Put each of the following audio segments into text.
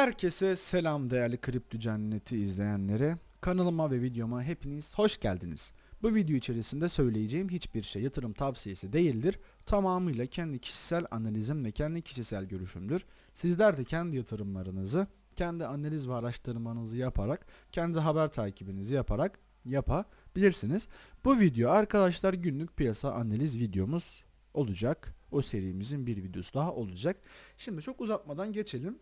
Herkese selam değerli Kripto Cenneti izleyenlere. Kanalıma ve videoma hepiniz hoş geldiniz. Bu video içerisinde söyleyeceğim hiçbir şey yatırım tavsiyesi değildir. Tamamıyla kendi kişisel analizim ve kendi kişisel görüşümdür. Sizler de kendi yatırımlarınızı, kendi analiz ve araştırmanızı yaparak, kendi haber takibinizi yaparak yapabilirsiniz. Bu video arkadaşlar günlük piyasa analiz videomuz olacak. O serimizin bir videosu daha olacak. Şimdi çok uzatmadan geçelim.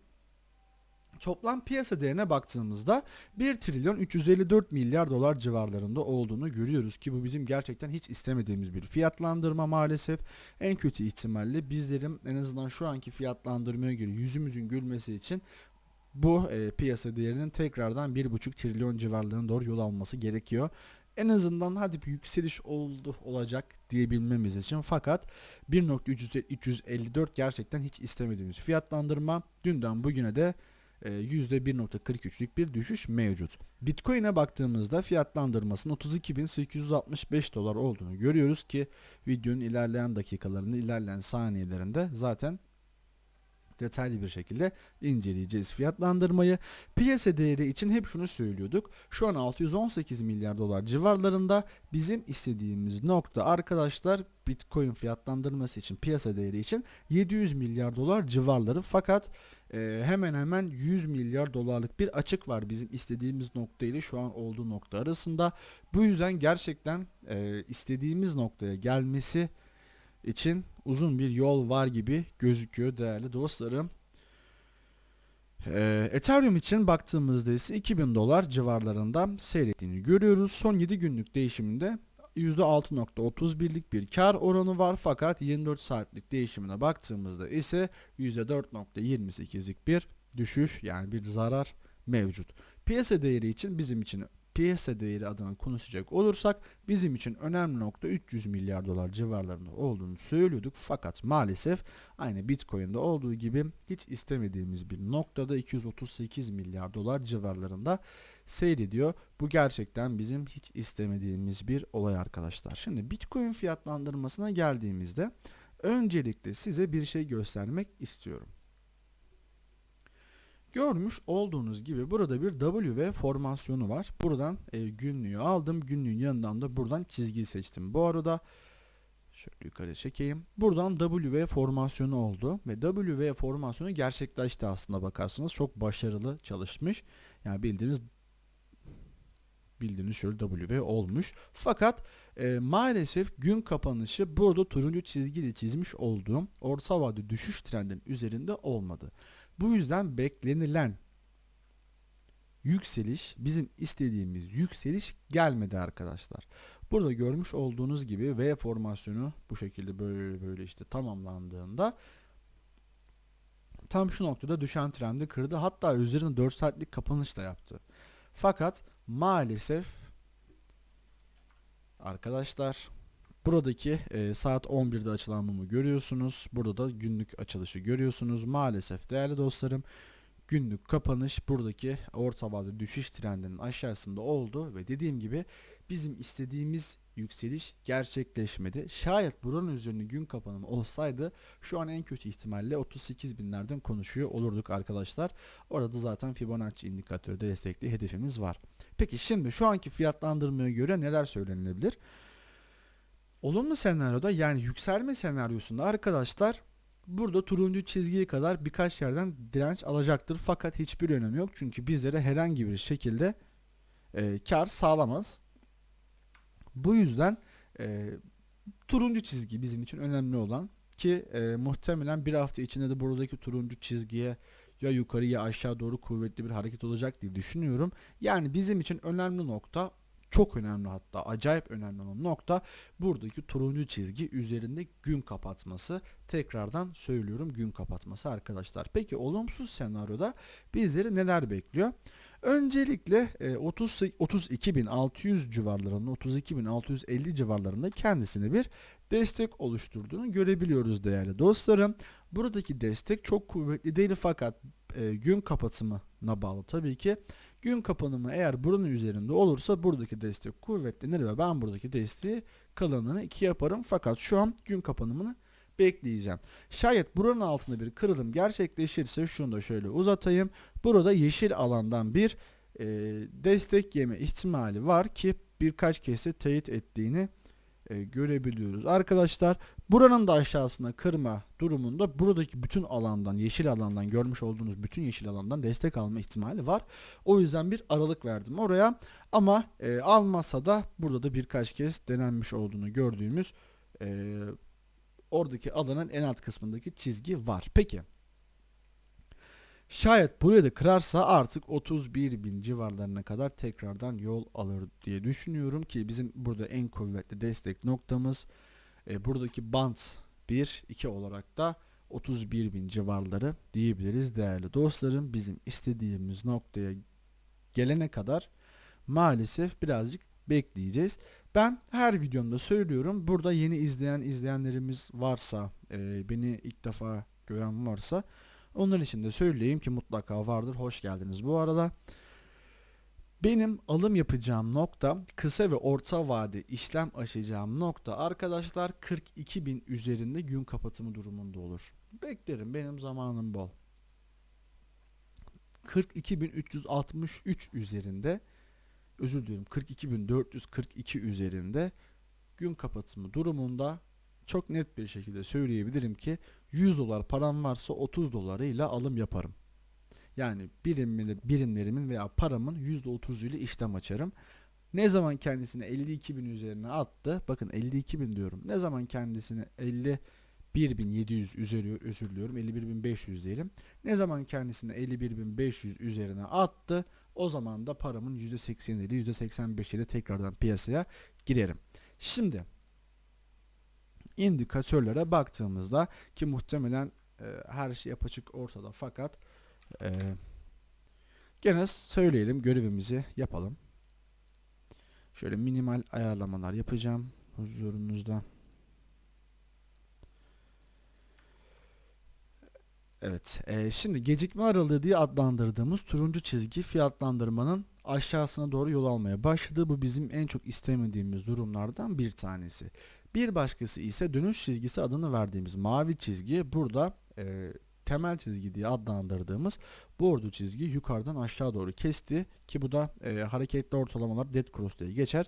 Toplam piyasa değerine baktığımızda 1 trilyon 354 milyar dolar civarlarında olduğunu görüyoruz ki bu bizim gerçekten hiç istemediğimiz bir fiyatlandırma maalesef. En kötü ihtimalle bizlerin en azından şu anki fiyatlandırmaya göre yüzümüzün gülmesi için bu e, piyasa değerinin tekrardan 1,5 trilyon civarlarına doğru yol alması gerekiyor. En azından hadi bir yükseliş oldu olacak diyebilmemiz için fakat 1.354 gerçekten hiç istemediğimiz fiyatlandırma dünden bugüne de %1.43'lük bir düşüş mevcut. Bitcoin'e baktığımızda fiyatlandırmasının 32.865 dolar olduğunu görüyoruz ki videonun ilerleyen dakikalarında, ilerleyen saniyelerinde zaten detaylı bir şekilde inceleyeceğiz fiyatlandırmayı. Piyasa değeri için hep şunu söylüyorduk. Şu an 618 milyar dolar civarlarında bizim istediğimiz nokta arkadaşlar Bitcoin fiyatlandırması için piyasa değeri için 700 milyar dolar civarları fakat e, hemen hemen 100 milyar dolarlık bir açık var bizim istediğimiz nokta ile şu an olduğu nokta arasında. Bu yüzden gerçekten e, istediğimiz noktaya gelmesi için uzun bir yol var gibi gözüküyor değerli dostlarım. Ee, Ethereum için baktığımızda ise 2000 dolar civarlarında seyrettiğini görüyoruz. Son 7 günlük değişiminde %6.31'lik bir kar oranı var fakat 24 saatlik değişimine baktığımızda ise %4.28'lik bir düşüş yani bir zarar mevcut. Piyasa değeri için bizim için piyasa değeri adına konuşacak olursak bizim için önemli nokta 300 milyar dolar civarlarında olduğunu söylüyorduk. Fakat maalesef aynı Bitcoin'de olduğu gibi hiç istemediğimiz bir noktada 238 milyar dolar civarlarında seyrediyor. Bu gerçekten bizim hiç istemediğimiz bir olay arkadaşlar. Şimdi Bitcoin fiyatlandırmasına geldiğimizde öncelikle size bir şey göstermek istiyorum. Görmüş olduğunuz gibi burada bir W formasyonu var. Buradan e, günlüğü aldım. Günlüğün yanından da buradan çizgi seçtim. Bu arada şöyle yukarı çekeyim. Buradan W formasyonu oldu ve W formasyonu gerçekleşti aslında bakarsanız. Çok başarılı çalışmış. Yani bildiğiniz bildiğiniz şöyle W olmuş. Fakat e, maalesef gün kapanışı burada turuncu çizgiyle çizmiş olduğum orta vade düşüş trendinin üzerinde olmadı. Bu yüzden beklenilen yükseliş bizim istediğimiz yükseliş gelmedi arkadaşlar. Burada görmüş olduğunuz gibi V formasyonu bu şekilde böyle böyle işte tamamlandığında tam şu noktada düşen trendi kırdı. Hatta üzerine 4 saatlik kapanış da yaptı. Fakat maalesef arkadaşlar buradaki e, saat 11'de açılan mumu görüyorsunuz. Burada da günlük açılışı görüyorsunuz. Maalesef değerli dostlarım günlük kapanış buradaki orta vade düşüş trendinin aşağısında oldu ve dediğim gibi bizim istediğimiz yükseliş gerçekleşmedi. Şayet buranın üzerine gün kapanımı olsaydı şu an en kötü ihtimalle 38 binlerden konuşuyor olurduk arkadaşlar. Orada zaten Fibonacci indikatörü destekli hedefimiz var. Peki şimdi şu anki fiyatlandırmaya göre neler söylenilebilir? Olumlu senaryoda yani yükselme senaryosunda arkadaşlar burada turuncu çizgiye kadar birkaç yerden direnç alacaktır. Fakat hiçbir önemi yok. Çünkü bizlere herhangi bir şekilde e, kar sağlamaz. Bu yüzden e, turuncu çizgi bizim için önemli olan ki e, muhtemelen bir hafta içinde de buradaki turuncu çizgiye ya yukarı ya aşağı doğru kuvvetli bir hareket olacak diye düşünüyorum. Yani bizim için önemli nokta çok önemli hatta acayip önemli olan nokta buradaki turuncu çizgi üzerinde gün kapatması. Tekrardan söylüyorum gün kapatması arkadaşlar. Peki olumsuz senaryoda bizleri neler bekliyor? Öncelikle 30 32.600 civarlarında 32.650 civarlarında kendisine bir destek oluşturduğunu görebiliyoruz değerli dostlarım. Buradaki destek çok kuvvetli değil fakat e, gün kapatımına bağlı tabii ki. Gün kapanımı eğer buranın üzerinde olursa buradaki destek kuvvetlenir ve ben buradaki desteği kalanını 2 yaparım. Fakat şu an gün kapanımını bekleyeceğim. Şayet buranın altında bir kırılım gerçekleşirse şunu da şöyle uzatayım. Burada yeşil alandan bir e, destek yeme ihtimali var ki birkaç kez de teyit ettiğini e, görebiliyoruz. Arkadaşlar buranın da aşağısına kırma durumunda buradaki bütün alandan yeşil alandan görmüş olduğunuz bütün yeşil alandan destek alma ihtimali var. O yüzden bir aralık verdim oraya ama e, almasa da burada da birkaç kez denenmiş olduğunu gördüğümüz e, oradaki alanın en alt kısmındaki çizgi var. Peki Şayet burayı da kırarsa artık 31 bin civarlarına kadar tekrardan yol alır diye düşünüyorum ki bizim burada en kuvvetli destek noktamız e, buradaki bant 1 2 olarak da 31 bin civarları diyebiliriz değerli dostlarım. Bizim istediğimiz noktaya gelene kadar maalesef birazcık bekleyeceğiz. Ben her videomda söylüyorum. Burada yeni izleyen izleyenlerimiz varsa, e, beni ilk defa gören varsa onlar için de söyleyeyim ki mutlaka vardır. Hoş geldiniz bu arada. Benim alım yapacağım nokta kısa ve orta vade işlem açacağım nokta arkadaşlar 42 bin üzerinde gün kapatımı durumunda olur. Beklerim benim zamanım bol. 42.363 üzerinde özür dilerim 42.442 üzerinde gün kapatımı durumunda çok net bir şekilde söyleyebilirim ki 100 dolar param varsa 30 dolarıyla alım yaparım. Yani birimleri, birimlerimin veya paramın %30 ile işlem açarım. Ne zaman kendisine 52 bin üzerine attı. Bakın 52 bin diyorum. Ne zaman kendisine 51.700 üzeri özür diliyorum. 51.500 diyelim. Ne zaman kendisine 51.500 üzerine attı. O zaman da paramın %80 ile %85 ile tekrardan piyasaya girerim. Şimdi indikatörlere baktığımızda ki muhtemelen e, her şey apaçık ortada fakat e, gene söyleyelim görevimizi yapalım. Şöyle minimal ayarlamalar yapacağım huzurunuzda. Evet, e, şimdi gecikme aralığı diye adlandırdığımız turuncu çizgi fiyatlandırmanın aşağısına doğru yol almaya başladı. Bu bizim en çok istemediğimiz durumlardan bir tanesi. Bir başkası ise dönüş çizgisi adını verdiğimiz mavi çizgi burada e, temel çizgi diye adlandırdığımız bordo çizgi yukarıdan aşağı doğru kesti ki bu da e, hareketli ortalamalar dead cross diye geçer.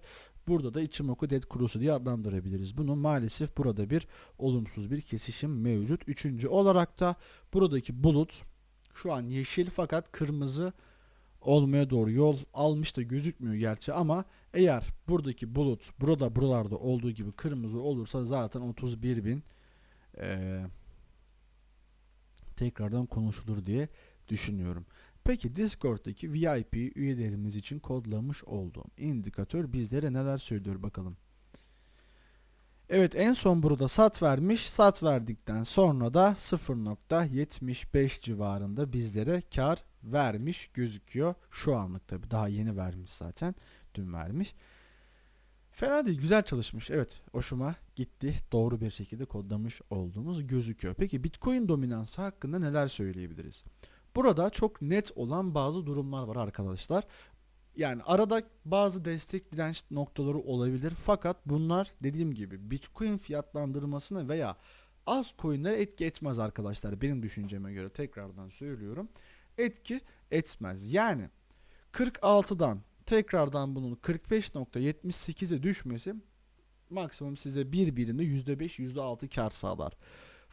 Burada da Ichimoku dead cross'u diye adlandırabiliriz. Bunu maalesef burada bir olumsuz bir kesişim mevcut. Üçüncü olarak da buradaki bulut şu an yeşil fakat kırmızı olmaya doğru yol almış da gözükmüyor gerçi ama eğer buradaki bulut burada buralarda olduğu gibi kırmızı olursa zaten 31 bin ee, tekrardan konuşulur diye düşünüyorum. Peki Discord'daki VIP üyelerimiz için kodlamış olduğum indikatör bizlere neler söylüyor bakalım. Evet en son burada sat vermiş. Sat verdikten sonra da 0.75 civarında bizlere kar vermiş gözüküyor. Şu anlık tabi daha yeni vermiş zaten. Dün vermiş. Fena değil güzel çalışmış. Evet hoşuma gitti. Doğru bir şekilde kodlamış olduğumuz gözüküyor. Peki Bitcoin dominansı hakkında neler söyleyebiliriz? Burada çok net olan bazı durumlar var arkadaşlar. Yani arada bazı destek direnç noktaları olabilir fakat bunlar dediğim gibi Bitcoin fiyatlandırmasına veya az coinlere etki etmez arkadaşlar. Benim düşünceme göre tekrardan söylüyorum. Etki etmez. Yani 46'dan tekrardan bunun 45.78'e düşmesi maksimum size bir birimde %5 %6 kar sağlar.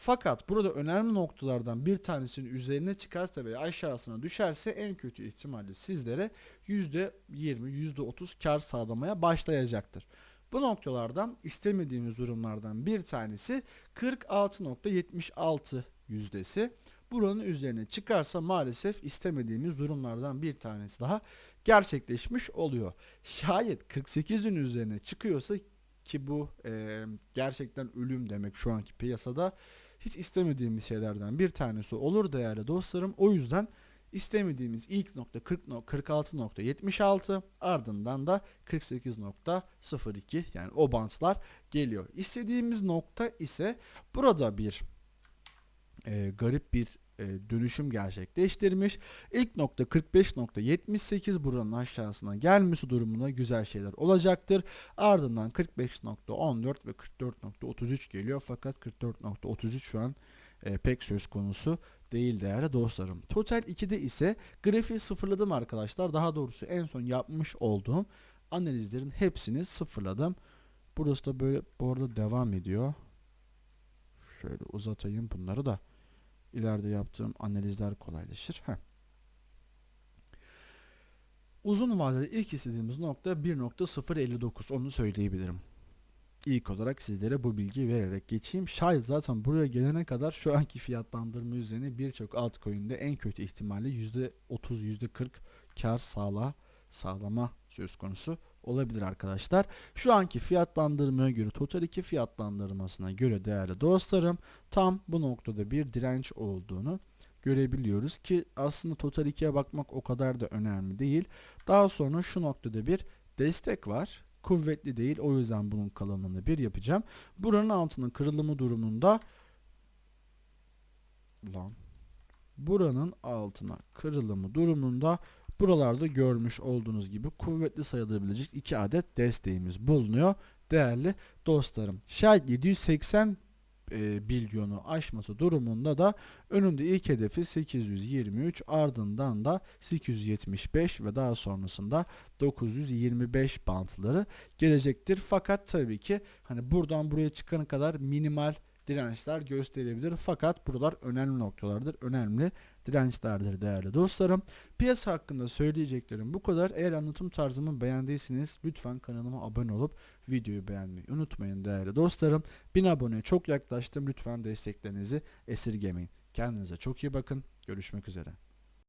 Fakat burada önemli noktalardan bir tanesinin üzerine çıkarsa veya aşağısına düşerse en kötü ihtimalle sizlere %20 %30 kar sağlamaya başlayacaktır. Bu noktalardan istemediğimiz durumlardan bir tanesi 46.76 yüzdesi. Buranın üzerine çıkarsa maalesef istemediğimiz durumlardan bir tanesi daha gerçekleşmiş oluyor. Şayet 48'in üzerine çıkıyorsa ki bu e, gerçekten ölüm demek şu anki piyasada hiç istemediğimiz şeylerden bir tanesi olur değerli dostlarım. O yüzden istemediğimiz ilk nokta 40 46.76 ardından da 48.02 yani o bantlar geliyor. İstediğimiz nokta ise burada bir e, garip bir dönüşüm gerçekleştirmiş. İlk nokta 45.78 buranın aşağısına gelmesi durumunda güzel şeyler olacaktır. Ardından 45.14 ve 44.33 geliyor fakat 44.33 şu an e, pek söz konusu değil değerli dostlarım. Total 2'de ise grafiği sıfırladım arkadaşlar. Daha doğrusu en son yapmış olduğum analizlerin hepsini sıfırladım. Burası da böyle bu arada devam ediyor. Şöyle uzatayım bunları da ileride yaptığım analizler kolaylaşır. Heh. Uzun vadede ilk istediğimiz nokta 1.059 onu söyleyebilirim. İlk olarak sizlere bu bilgiyi vererek geçeyim. Şayet zaten buraya gelene kadar şu anki fiyatlandırma üzerine birçok altcoin'de en kötü ihtimalle %30 %40 kar sağla sağlama söz konusu olabilir arkadaşlar. Şu anki fiyatlandırmaya göre Total 2 fiyatlandırmasına göre değerli dostlarım tam bu noktada bir direnç olduğunu görebiliyoruz ki aslında Total 2'ye bakmak o kadar da önemli değil. Daha sonra şu noktada bir destek var. Kuvvetli değil o yüzden bunun kalınlığını bir yapacağım. Buranın altının kırılımı durumunda lan buranın altına kırılımı durumunda buralarda görmüş olduğunuz gibi kuvvetli sayılabilecek iki adet desteğimiz bulunuyor. Değerli dostlarım. Şayet 780 e, milyonu aşması durumunda da önünde ilk hedefi 823 ardından da 875 ve daha sonrasında 925 bantları gelecektir. Fakat tabii ki hani buradan buraya çıkana kadar minimal dirençler gösterebilir. Fakat buralar önemli noktalardır. Önemli dirençlerdir değerli dostlarım. Piyasa hakkında söyleyeceklerim bu kadar. Eğer anlatım tarzımı beğendiyseniz lütfen kanalıma abone olup videoyu beğenmeyi unutmayın değerli dostlarım. 1000 aboneye çok yaklaştım. Lütfen desteklerinizi esirgemeyin. Kendinize çok iyi bakın. Görüşmek üzere.